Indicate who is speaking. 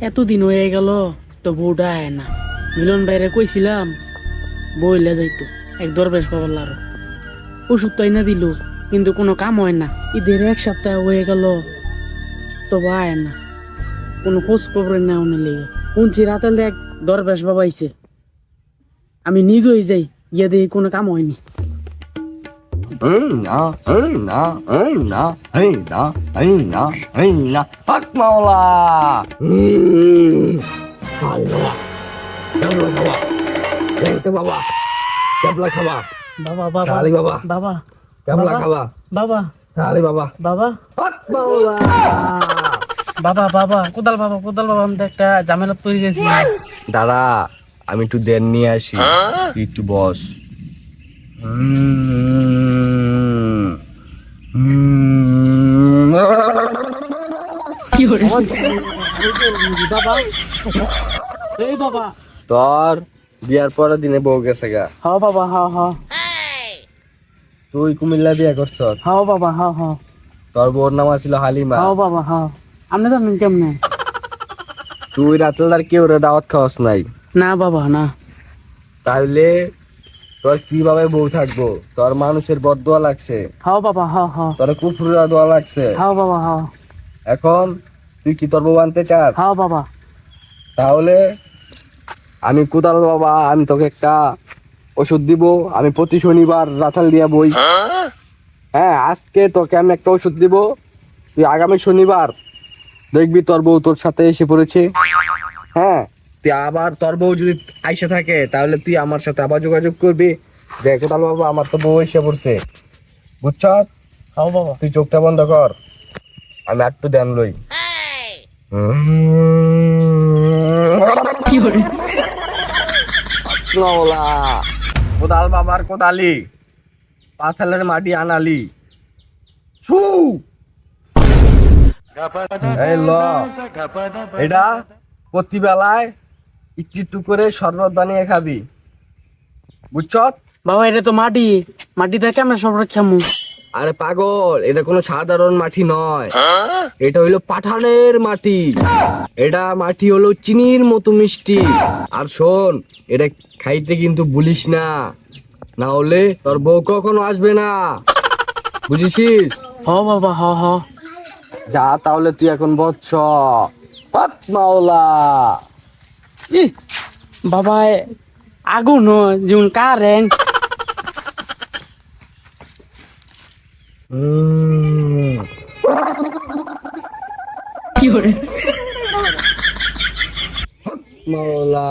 Speaker 1: এতদিন হয়ে গেল তো বউটা আয় না। মিলন বাইরে কইছিলাম, বইলে যাইতো, এক দরবেশ পাবার লারো। ওষুধ তো না দিল, কিন্তু কোনো কাম হয় না। ঈদের এক সপ্তাহ হয়ে গেল তো আয় না। কোনো খোঁজ খবর না উনি লেগে। শুনছি রাতে দেখ দরবেশ বাবাইছে আমি নিজেই যাই, গিয়ে দেখি কোনো কাম হয়নি।
Speaker 2: হক মাওলা বাবা কেবলা খাবা
Speaker 1: বাবা বাবা
Speaker 2: বাবা
Speaker 1: বাবা
Speaker 2: কেবলা। খাবা
Speaker 1: বাবা
Speaker 2: আলি বাবা
Speaker 1: বাবা বাবা বাবা কোদাল বাবা কোদাল বাবা আমি একটা ঝামেলা পড়ে গেছি
Speaker 2: দাদা আমি একটু দেন নিয়ে আসি একটু বস উম, উম,
Speaker 1: কি করে বাবা এই বাবা
Speaker 2: তোর বিয়ার পরের দিনে বউ গেছে গা।
Speaker 1: হ বাবা হ হ
Speaker 2: তুই কুমিল্লা বিয়া করছ
Speaker 1: হ বাবা হ হ
Speaker 2: তোর বউর নাম ছিল হালিমা।
Speaker 1: হ বাবা হ আপনি জানেন কেমনে?
Speaker 2: তুই রাতলার কেউ রে দাওয়াত খাওয়াস নাই?
Speaker 1: না বাবা না।
Speaker 2: তাহলে তোর কীভাবে বউ থাকব? তোর মানুষের বদদোয়া লাগছে।
Speaker 1: হ বাবা হ হ
Speaker 2: তোর কুকুরা দোয়া লাগছে।
Speaker 1: হ বাবা হ
Speaker 2: এখন তুই কি তোর বউ আনতে চাস?
Speaker 1: হ বাবা।
Speaker 2: তাহলে আমি কোদাল বাবা আমি তোকে একটা ওষুধ দিব। আমি প্রতি শনিবার রাতাল দিয়া বই। হ্যাঁ? আজকে তোকে আমি একটা ওষুধ দিব। তুই আগামী শনিবার দেখবি তোর বউ তোর সাথে এসে পড়েছে। হ্যাঁ তুই আবার তোর বউ যদি আইসে থাকে তাহলে তুই আমার সাথে আবার যোগাযোগ করবি। যে কোদাল বাবা আমার তো বউ এসে পড়ছে। বুঝছ?
Speaker 1: হ বাবা।
Speaker 2: তুই চোখটা বন্ধ কর। আমি একটু দেন লই। কোদাল বাবার কোদালি পাথরের মাটি আনালি। ছু! এই ল। এটা প্রতিবেলায় একটু একটু করে শরবত বানিয়ে খাবি। বুঝছ?
Speaker 1: বাবা এটা তো মাটি। মাটি থেকে আমরা সব খামু?
Speaker 2: আরে পাগল এটা কোনো সাধারণ মাটি নয়। এটা হইল পাঠানের মাটি। এটা মাটি হলো চিনির মতো মিষ্টি। আর শোন এটা খাইতে কিন্তু বলিস না। না হলে তোর বউ কখনো আসবে না। বুঝেছিস?
Speaker 1: হ বাবা হ হ।
Speaker 2: যা তাহলে তুই এখন বচ্চ পাত মাওলা।
Speaker 1: ই বাবা আগুন যেমন কারেন
Speaker 2: উম,
Speaker 1: কি করে
Speaker 2: মাওলা